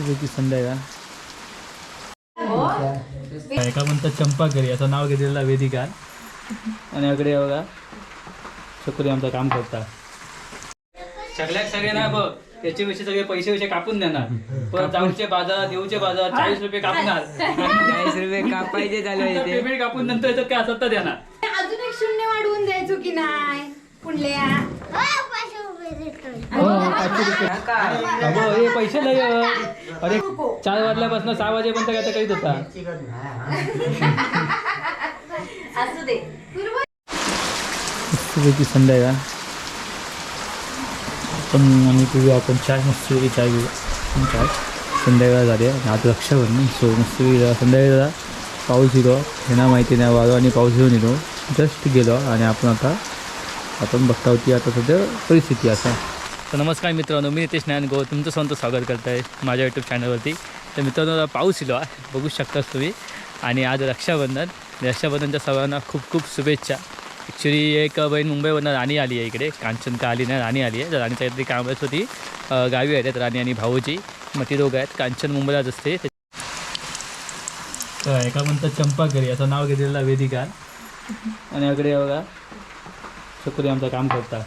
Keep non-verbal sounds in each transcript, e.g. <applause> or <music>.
मस्तपैकी संध्याकाळ एका म्हणतात चंपाकरी असं नाव घेतलेलं वेदिका. आणि इकडे बघा शकरी आमचं काम करता. सगळ्यात सगळे ना बघ त्याचे विषयी सगळे पैसे विषय कापून देणार. पण जाऊचे बाजार देऊचे बाजार चाळीस रुपये कापणार. चाळीस रुपये कापायचे ते. पेमेंट कापून नंतर काय असत तर देणार. अजून एक शून्य वाढवून द्यायचो की नाही? पुढल्या. हो, अगं, हे पैसे नाही हो. अरे चार वाजल्यापासून सहा वाजेपर्यंत काय तर करीत होता? संध्याकाळ पण आम्ही पिऊया आपण चाय मस्तपैकी चाय आपण चाय. संध्याकाळ झाली आहे. आणि आज रक्षाबंधन सो मस्तपैकी जरा संध्याकाळी पाऊस येतो. हे ना माहिती नाही वारो आणि पाऊस येऊन येतो. जस्ट गेलो आणि आपण आता आपण बघता होती आता सध्या परिस्थिती असा. तर नमस्कार मित्रांनो मी नितेश नायन गो तुमचं स्वतः स्वागत करत आहे माझ्या यूट्यूब चॅनलवरती तर मित्रांनो पाऊस इलो आहे बघू शकताच तुम्ही. आणि आज रक्षाबंधन रक्षाबंधनच्या सर्वांना खूप खूप शुभेच्छा. ॲक्च्युली एक बहीण मुंबईवरनं राणी आली आहे इकडे कांचन का आली नाही राणी आली आहे. तर राणीच्या काहीतरी कामच होती गावी आहेत राणी आणि भाऊजी. मग ती दोघं आहेत कांचन मुंबईलाच असते. तर एका म्हणतात चंपाकरी असं नाव घेतलेलं वेदिका. आणि इकडे बघा. शकरी आमचं काम करता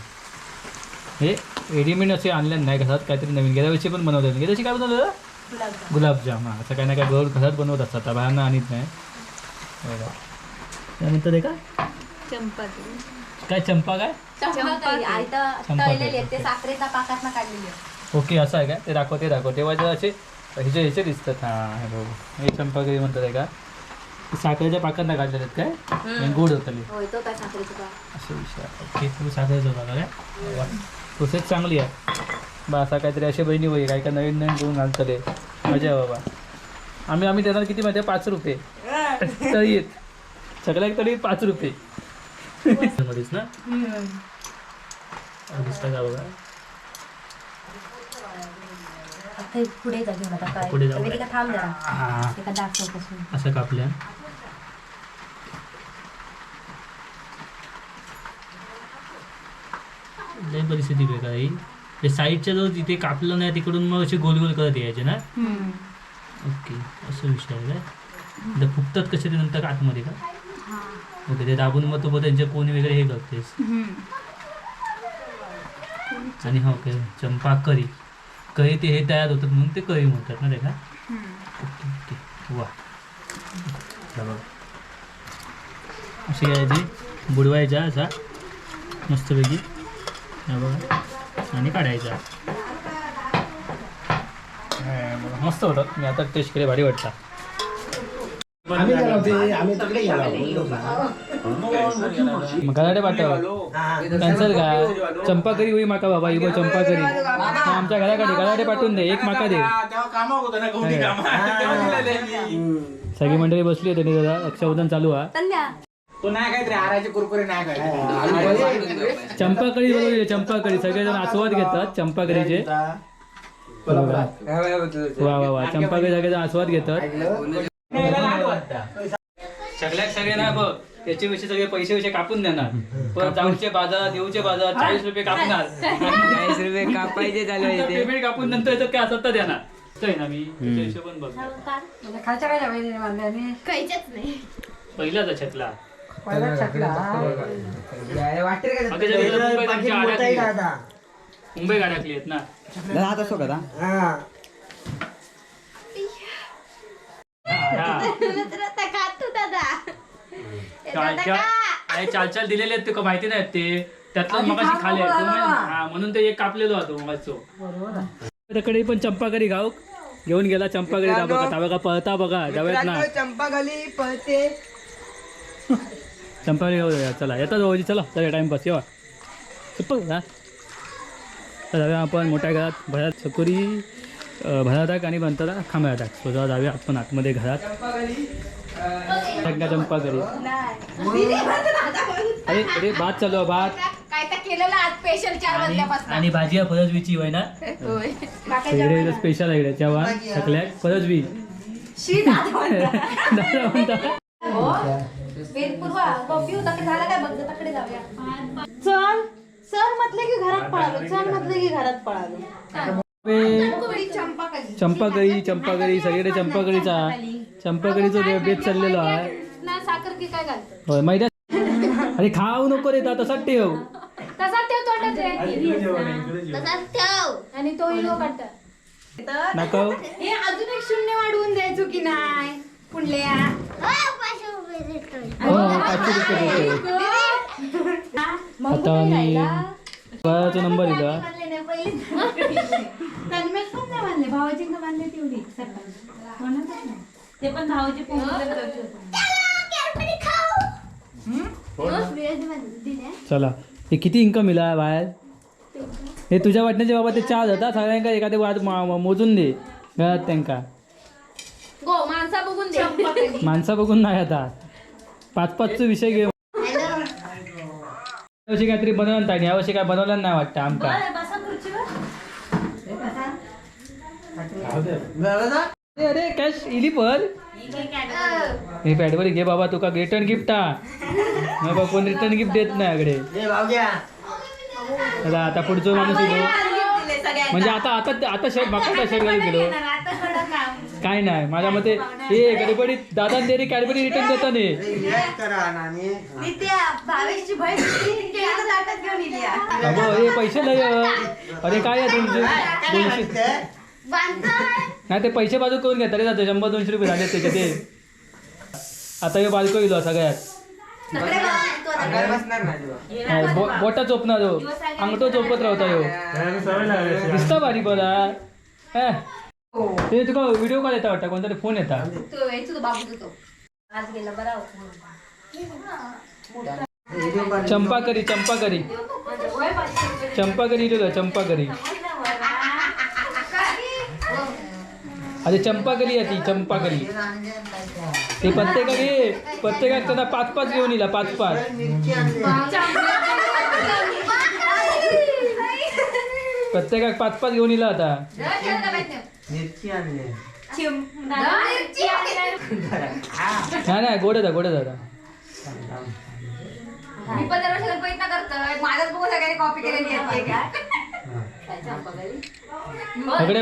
हे रेडीमेड असे आणले नाही घरात काहीतरी नवीन गेल्या वर्षी पण बनवले गेल्या वर्षी काय बनवलं? गुलाबजाम. हां असं काही ना काय घर घरात बनवत असतात. आता बाहेरनं आणत नाही. बघा. त्यानंतर आहे का? काय चंपा काय? तळलेली ते साखरेचा पाकात काढलेली आहे. ओके असं आहे का? ते दाखव ते दाखव तेव्हा जरा असे ह्याचे ह्याचे दिसतात. हां हे बघू. हे चंपाकरी म्हणतात आहे का? साखरेच्या पाकात काढलेले आहेत काय आणि गोड होतं होय तो काय साखरेचा पाक. असं विषय आहे. ओके तुम्ही साखरेचं होता काय प्रोसेस चांगली आहे. बा असा काहीतरी असे बहिणी होई काय काय नवीन नवीन करून घालतले मजा आहे बाबा. आम्ही आम्ही देणार किती माहिती पाच रुपये. तळीत. सगळ्यात तळीत पाच रुपये. मध्येच ना? दिसतं का बघा. आता हे पुढे जा घेऊन आता काय? पुढे जाऊ वेदिका थांब जरा. हां. एका असं कापल्या. लय परिस्थिती बेकार येईल ते साईडच्या जो जिथे कापलं नाही तिकडून मग असे गोल गोल करत यायचे ना? ओके. असं विषय आहे काय? ते फुगतात कसे ते नंतर आतमध्ये का? ओके ते दाबून मग तो त्यांचे कोणी वगैरे हे करतेस? आणि हो ओके. चंपा करी. कळी ते हे तयार होतात म्हणून ते कळी म्हणतात ना ते का? Okay okay. वा. अशी घ्यायची बुडवायच्या असा. मस्तपैकी. बघा आणि काढायचा. मस्त होतात मी आता टेस्ट केले भारी वाटता आम्ही गेलो होते आम्ही तिकडे गेलो मग गलाडे पाठव. कॅन्सल का? चंपाकरी होई माका बाबा इबो चंपाकरी. हा, आमच्या घराकडे गलाडे पाठवून दे एक माका दे. होतं सगळी मंडळी बसली होती त्यांनी जरा रक्षाबंधन चालू हा तो नाही काय आराचे कुरकुरे नाही काय चंपाकळी बरोबर चंपाकळी सगळेजण आस्वाद घेतात चंपाकळीचे वा वा वा. चंपाकळी सगळेजण आस्वाद घेतात. सगळ्यात सगळे ना बघ त्याचे विषयी सगळे पैसे विषय कापून देणार. पण जाऊचे बाजार देऊचे बाजार चाळीस रुपये कापणार. चाळीस रुपये कापायचे ते. पेमेंट कापून नंतर याच्यात काय असत तर देणार ना मी त्याच्या हिशोबाने बघ काहीच नाही. पहिलाच छतला वाटेल का मुंबई आहे. अडकली आहेत. ना. दादा हात असतो का हा. आता? खात तू दादा चाल चाल अरे चाल चाल दिलेले आहेत तुका माहिती नाहीत ते. त्यातलं मगाशी खाले हा म्हणून ते एक कापलेलो होतो मगाचो कडे पण चंपाकरी गाव घेऊन गेला चंपाकरी. जा बघा पळता बघा जाऊयात ना खाली पळते. चंपाकरी गाव जाऊया चला. येतात भाऊजी चला. चला टाइमपास येवा. चप्पल का तर जाऊया आपण मोठ्या घरात भरात चकोरी अं, भराताक आणि बनताना खांब्या टाक सो जाऊ जाऊया आपण आतमध्ये घरात. एकदा चंपाकरी अरे अरे भात चालू आहे भात. आणि वाजल्यापासून. आणि भाजी आहे फरजवीची होय ना? होय. इकडे स्पेशल आहे इकडे. जेव्हा सगळ्यात फरजवी. दादा म्हणता. <laughs> दादा म्हणता वेदपूर्वा कॉफी होता की झाला काय बघ तकडे जाऊया. चल चल म्हटलं की घरात पळालो चल म्हटलं की घरात पळालो. चंपाकळी चंपाकळी सगळीकडे चंपाकळीचा चंपाकळीचा बेत चाललेलो आहे. ना साखर की काय घालतो होय मैदा अरे खाऊ नको रे ता तसाच ठेव. तसा ठेव तोंडात रे. तसाच ठेव. आणि तो इलो काढतात नका. हे अजून एक शून्य वाढवून द्यायचो की नाही? हो पाचशे रुपये देतो आता आम्ही बाळाचा नंबर दिला तन्मय पण नाही बांधले भावाची का बांधले तेवढी सकाळी कोणाचंच नाही. ते पण भावाची चला. हे किती इन्कम मिळाला बाहेर? हे तुझ्या वाटण्याचे बाबा ते चार होता सगळ्यांका एखादे वाद मा- मा- मोजून दे. घरात त्यांका. गो माणसा बघून दे. माणसा बघून नाही आता. पाच पाचचा विषय घे यावर्षी काहीतरी बनवलं नाही यावर्षी काय बनवलं नाही वाटतं आमका? अरे अरे कॅश इली पण. हे पॅडवर घे बाबा तुका रिटर्न गिफ्ट हा कोण रिटर्न गिफ्ट देत नाही इकडे चला आता पुढचं माणूस येतो म्हणजे आता आता आता शर्ट मागचा शर्ट घालून गेलो काय नाही. माझ्या मते हे गडबडीत दादा देरी कॅडबरी रिटर्न देता नाही भावेशची बहीण ताटात घेऊन इली अगं हे पैसे लय अरे काय आहे तुमचे दोनशे नाही ते पैसे बाजू करून घेता रे जातो. शंभर दोनशे रुपये झाले त्याचे ते. आता हे बालको येलो सगळ्यात. नाही, बो- बोटा चोपणार हो. अंगठो चोपत राहता हो. दिसता भारी बरा हे. ते तुका व्हिडिओ कॉल येता वाटतं? कोणतरी फोन येता. तो यायचो तो बाबू तो. आज गेला बरा चंपाकरी चंपाकरी. चंपाकरी इलो चंपाकरी. अरे चंपाकली आहे ती चंपाकली ते प्रत्येका घे प्रत्येकाक त्यांना पाच पाच घेऊन येला पाच पाच. प्रत्येकाक पाच पाच घेऊन येला आता. नाही नाही गोड गोड दादा मी पण दरवर्षी गणपतीत करतोय माझ्याच बघून सगळ्यांनी कॉपी केलेली आहे का सगळे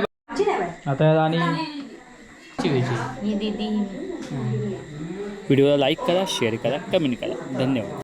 आता आणि व्हिडिओला लाईक करा शेअर करा कमेंट करा धन्यवाद